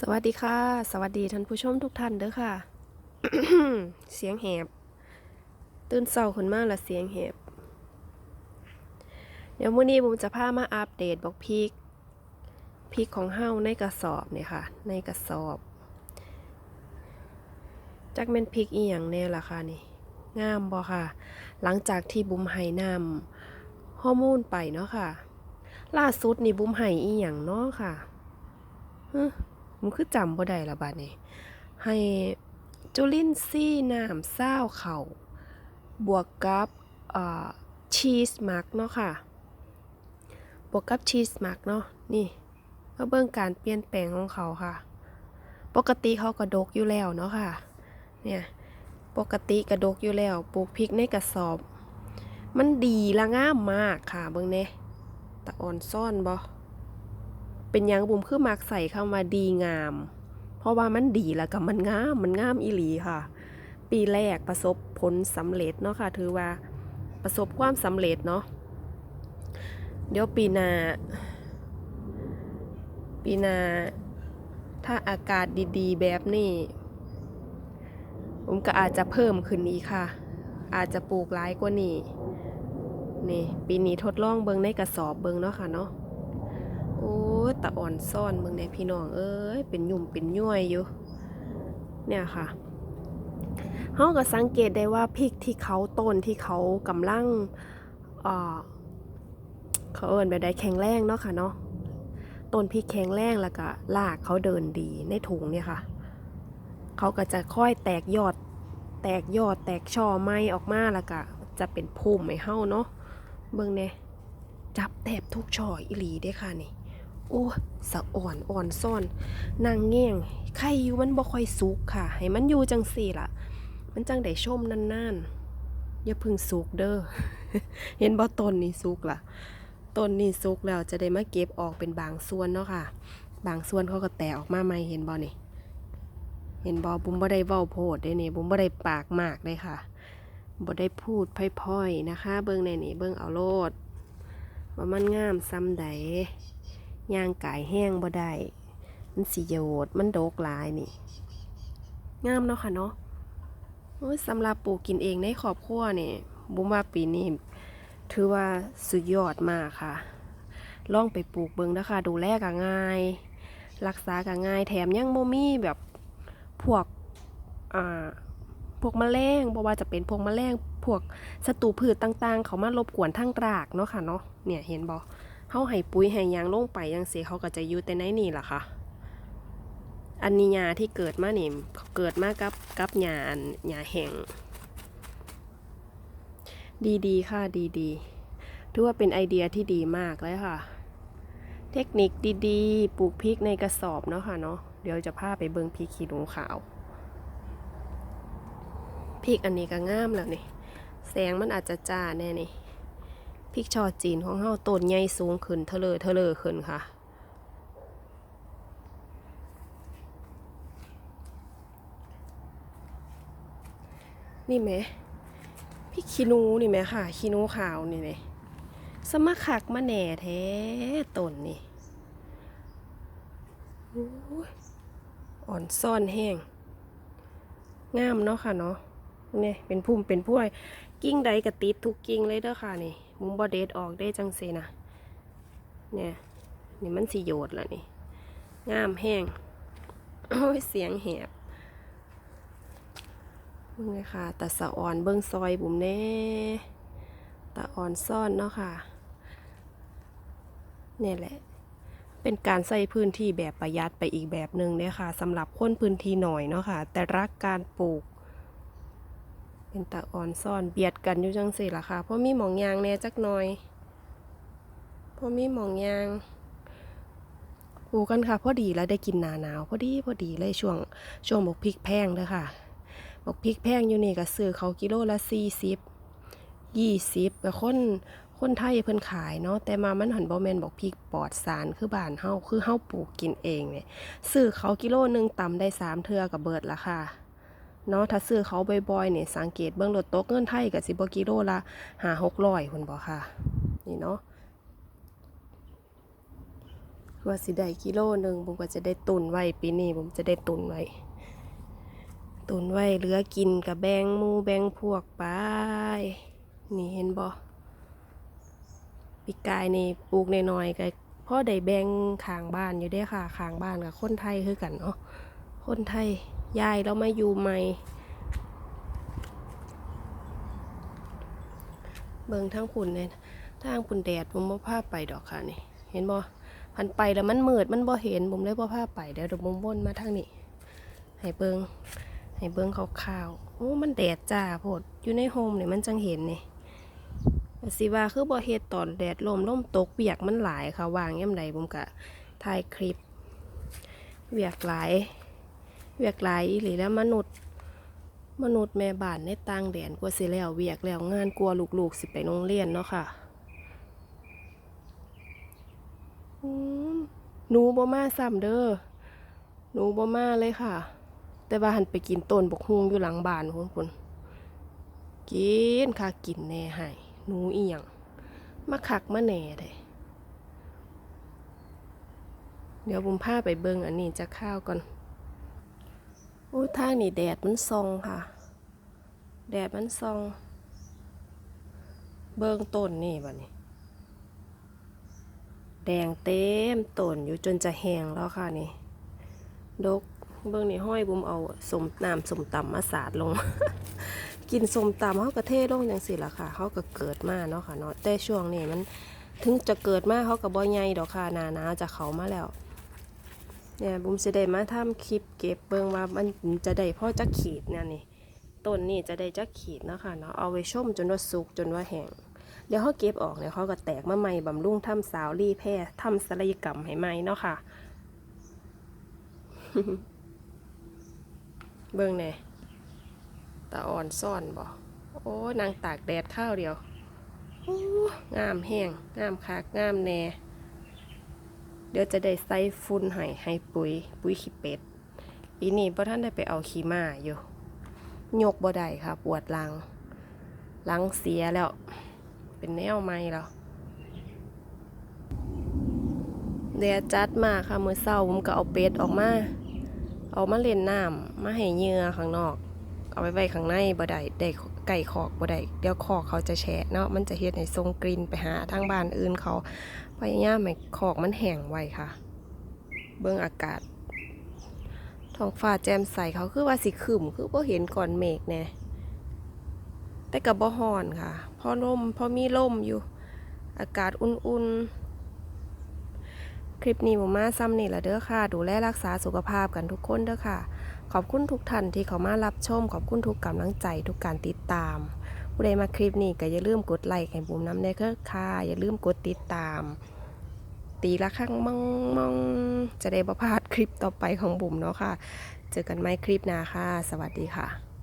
สวัสดีค่ะ สวัสดีท่านผู้ชมทุกท่านเด้อค่ะ เสียงแหบ ตื่นเศร้าขึ้นมากละเสียงแหบ เดี๋ยวมื้อนี้ผมจะพามาอัปเดตบอกพริกพริกของเฮาในกระสอบเนี่ยค่ะ ในกระสอบจักแม่นพริกอีหยังแน่ล่ะค่ะนี่งามบ่ค่ะ หลังจากที่บุ้มไห้น้ำฮอร์โมนไปเนาะค่ะ ล่าสุดนี่บุ้มไห้อีหยังเนาะค่ะฮึ มันคือจำบ่ได้ละบาดนี้ ให้จุลินทรีย์น้ำซ้าวเขาบวกกับชีสมักเนาะค่ะ บวกกับชีสมักเนาะนี่ก็เบิ่งการเปลี่ยนแปลงของเขาค่ะ ปกติเขากระดกอยู่แล้วเนาะค่ะ เนี่ยปกติกระดกอยู่แล้วปลูกพริกในกระสอบ มันดีละง่ามมากค่ะเบิ่งเน่ตะอ่อนซ่อนบ่ เป็นยังบุมคือมักใส่คำว่าดีงาม เพราะว่ามันดีแล้วก็มันงามมันงามอีหลีค่ะ ปีแรกประสบผลสำเร็จเนาะค่ะ ถือว่าประสบความสำเร็จเนาะเดี๋ยวปีหน้าปีหน้าถ้าอากาศดีๆ แบบนี้ ผมก็อาจจะเพิ่มขึ้นอีกค่ะ อาจจะปลูกหลายกว่านี้นี่ ปีนี้ทดลองเบิงในกระสอบเบิงเนาะค่ะเนาะ ยตะอ่อนซ่อนเมืองในพี่น้องเอ้ยเป็นยุ่มเป็นย่วยอยู่ เนี่ยค่ะเฮาก็สังเกตได้ว่าพริกที่เขาต้นที่เขากำลังเอ่อเขาเอิ้นแบบใดแข็งแรงเนาะค่ะเนาะต้นพริกแข็งแรงแล้วก็รากเขาเดินดีในถุงเนี่ยค่ะ เขาก็จะค่อยแตกยอด แตกยอดแตกช่อไม้ออกมาแล้วก็จะเป็นพุ่มให้เฮาเนาะเบิ่งเนี่ยจับแทบทุกช่ออีหลีเด้ค่ะนี่ โอ้สะอ่อนอ่อนซ่อนนางแง่งไข่อยู่มันบ่ค่อยสุกค่ะ ให้มันอยู่จังสี่ล่ะ มันจังได้ชมนานๆอย่าพึ่งสุกเด้อเห็นบ่ต้นนี่สุกล่ะต้นนี่สุกแล้วจะได้มาเก็บออกเป็นบางส่วนเนาะค่ะ บางส่วนเขาก็แตกออกมาใหม่เห็นบ่นี่เห็นบ่บุ้มบ่ได้เว้าโพดได้นี่บุ้มบ่ได้ปากมากเลยค่ะบ่ได้พูดพร่อยๆนะคะ เบิ่งในนี่เบิ่งเอาโลดว่ามันงามซ้ำใด ย่างกายแห้งบ่ได้มันสีโยดมันโดกลายนี่ งามเนาะค่ะเนาะโอ้ยสำหรับปลูกกินเองในครอบครัวนี่บุ้มว่าปีนี้ถือว่าสุดยอดมากค่ะ ลองไปปลูกเบิงนะคะดูแลก็ง่าย รักษาก็ง่าย แถมยังโมมี่แบบพวกอ่าพวกแมลงบ่ว่าจะเป็นพวกแมลงพวกศัตรูพืชต่างๆ เขามารบกวนทั้งรากเนาะค่ะเนาะเนี่ยเห็นบ่ เฮาให้ปุ๋ยให้ยางลงไปยังเสียเขาก็จะอยู่แต่ในนี่ล่ะค่ะ อันนี้หญ้าที่เกิดมานี่เกิดมากับกับหญ้าอันหญ้าแห้งดีๆค่ะดีๆถือว่าเป็นไอเดียที่ดีมากเลยค่ะ เทคนิคดีๆ ปลูกพริกในกระสอบเนาะค่ะเนาะเดี๋ยวจะพาไปเบิ่งพริกขี้หนูขาวพริกอันนี้ก็งามแล้วนี่แสงมันอาจจะจ้าแน่นี่ พริกชอจีนของเฮาต้นใหญ่สูงขึ้นเทเลอเทเลอขึ้นค่ะ นี่ไหมพริกขี้นูนี่ไหมค่ะขี้นูขาวนี่ไหมสมาคักมาแหน่แท้ต้นนี่อ่อนซ่อนแห้งงามเนาะค่ะเนาะเนี่ยเป็นพุ่มเป็นพวย กิ่งใดกระติดทุกกิ่งเลยเด้อค่ะนี่มุมบอเดดออกได้จังเซนะเนี่ยนี่มันสีโยดแล้วนี่งามแห้งโอ้ยเสียงแหบเบิ่งเลยค่ะตาสะอ่อนเบิ้งซอยบุ๋มแน่ตาอ่อนซ่อนเนาะค่ะเนี่ยแหละ เป็นการใส่พื้นที่แบบประหยัดไปอีกแบบหนึ่งเนี่ยค่ะสำหรับคนพื้นที่หน่อยเนาะค่ะ แต่รักการปลูก เป็นตาอ่อนซ่อนเบียดกันอยู่จังสิล่ะค่ะเพราะมีหมองยางแน่จักหน่อยเพราะมีหมองยางปลูกกันค่ะพอดีแล้วได้กินหนาหนาวพอดีพอดีเลยช่วงช่วงบกพริกแพงเด้อค่ะบกพริกแพงอยู่นี่ก็ซื้อเขากิโลละสี่สิบยี่สิบแต่คนคนไทยเพิ่นขายเนาะแต่มามันหันบ่แมนบอกพริกปลอดสารคือบ้านเฮาคือเฮาปลูกกินเองเนี่ยซื้อเขากิโลหนึ่งตำได้สามเทือกับเบิดละค่ะ เนาะถ้าซื้อเขาบ่อยๆเนี่ยสังเกตเบื้องรถโต๊ะเงินไทยกับสิบกิโลละหาหกร้อยคุณบอกค่ะ นี่เนาะว่าสิได้กิโลหนึ่งผมก็จะได้ตุนไว้ปีนี้ผมจะได้ตุนไว้ ตุนไว้เหลือกินกับแบงมูแบงพวกไปนี่เห็นบ่ปีกายนี่ปลูกในน้อยๆก็พ่อได้แบงขางบ้านอยู่เด้ค่ะขางบ้านกับคนไทยคือกันเนาะคนไทย ยายเรามาอยู่ใหม่ เบิ่งทั้งพุ่นเนี่ยทางพุ่นแดดผมบ่พาไปดอกค่ะนี่ เห็นบ่พันไปแล้วมันมืดมันบ่เห็นผมเลยบ่พาไปเดี๋ยวผมวนมาทางนี้ให้เบิงให้เบิงขาวๆ โอ้ มันแดดจ้าโพด อยู่ในโฮมเนี่ยมันจังเห็นนี่แต่สิว่าคือบ่เฮ็ดตอนแดดลมลมตกเบียกมันหลายค่ะวางย่ำใดผมก็ถ่ายคลิปเบียกหลาย เบียกหลายอีหลีแล้วมนุษย์ มนุษย์แม่บ้านในต่างแดนกว่าสิแล้วเวียกแล้วงานกลัวลูกๆสิไปโรงเรียนเนาะค่ะหนูบ่มาซ้ำเด้อหนูบ่มาเลยค่ะ แต่ว่าหันไปกินต้นบกฮุงอยู่หลังบ้านพุ่นพุ่นกินค่ะกินแน่ให้หนูเอียงมาคักมาแหน่เด้เดี๋ยวผมพาไปเบิ่งอันนี้จะข้าวก่อน อ้ยทางนี่แดดมันส่องค่ะ แดดมันส่อง เบิ่งต้นนี่บัดนี้แดงเต็มต้นอยู่จนจะแห้งแล้วค่ะนี่ ดกเบิ่งนี่ห้อยบุมเอาสมน้ำสมตำมาสาดลง กินสมตำเขาก็เทลงจังสิละค่ะเขาก็เกิดมาเนาะค่ะเนาะแต่ช่วงนี้มันถึงจะเกิดมาเขาก็บ่ใหญ่ดอกค่ะนานาจะเขามาแล้ว เนี่ยบุ้มจะได้มาทำคลิปเก็บเบิ่งว่ามันจะได้พ่อจักขีดเนี่ยนี่ต้นนี่จะได้จักขีดเนาะค่ะเนาะเอาไว้ชมจนว่าสุกจนว่าแห้งเดี๋ยวเขาเก็บออกเนี่ยเขาก็แตกมาใหม่บำรุงทำสาวรีแพร่ทำศัลยกรรมให้ใหม่เนาะค่ะ เบิ่งแหน่ยตาอ่อนซ่อนบ่โอ้นางตากแดดข้าวเดียวงามแห้งงามคักงามแน่ เดี๋ยวจะได้ใส่ฟุ้นให้ให้ปุ๋ย ปุ๋ยขี้เป็ด ปีนี้พ่ท่านได้ไปเอาขี้มาอยู่ยกบ่ได้ค่ะ ปวดหลังหลังเสียแล้ว เป็นแนวใหม่แล้วแดดจัดมากค่ะมือเช้าผมก็เอาเป็ดออกมา เอามาเล่นน้ำมาให้เหยื่อข้างนอก เอาไว้ไว้ข้างในบ่ได้ได้ไก่ขอกบ่ได้เดี๋ยวขอกเขาจะแฉะเนาะมันจะเฮ็ดให้ทรงกลิ่นไปหาทางบ้านอื่นเขาพยายามให้ขอกมันแห้งไว้ค่ะ เบิ่งอากาศท้องฟ้าแจ่มใสเขาคือว่าสิครึมคือบ่เห็นก่อนเมฆแน่แต่ก็บ่ฮ้อนค่ะพอลมพอมีลมอยู่ อากาศอุ่นๆคลิปนี้ผมมาซ้ำนี่ละเด้อค่ะ ดูแลรักษาสุขภาพกันทุกคนเด้อค่ะ ขอบคุณทุกท่านที่เข้ามารับชม ขอบคุณทุกกำลังใจทุกการติดตาม ผู้ใดมาคลิปนี้ก็อย่าลืมกดไลค์ให้บุ๋มน้ำเด้อค่ะอย่าลืมกดติดตาม ตีละครั้งมองมองจะได้ประพลาดคลิปต่อไปของบุ๋มเนาะค่ะ เจอกันไหมคลิปหน้าค่ะ สวัสดีค่ะ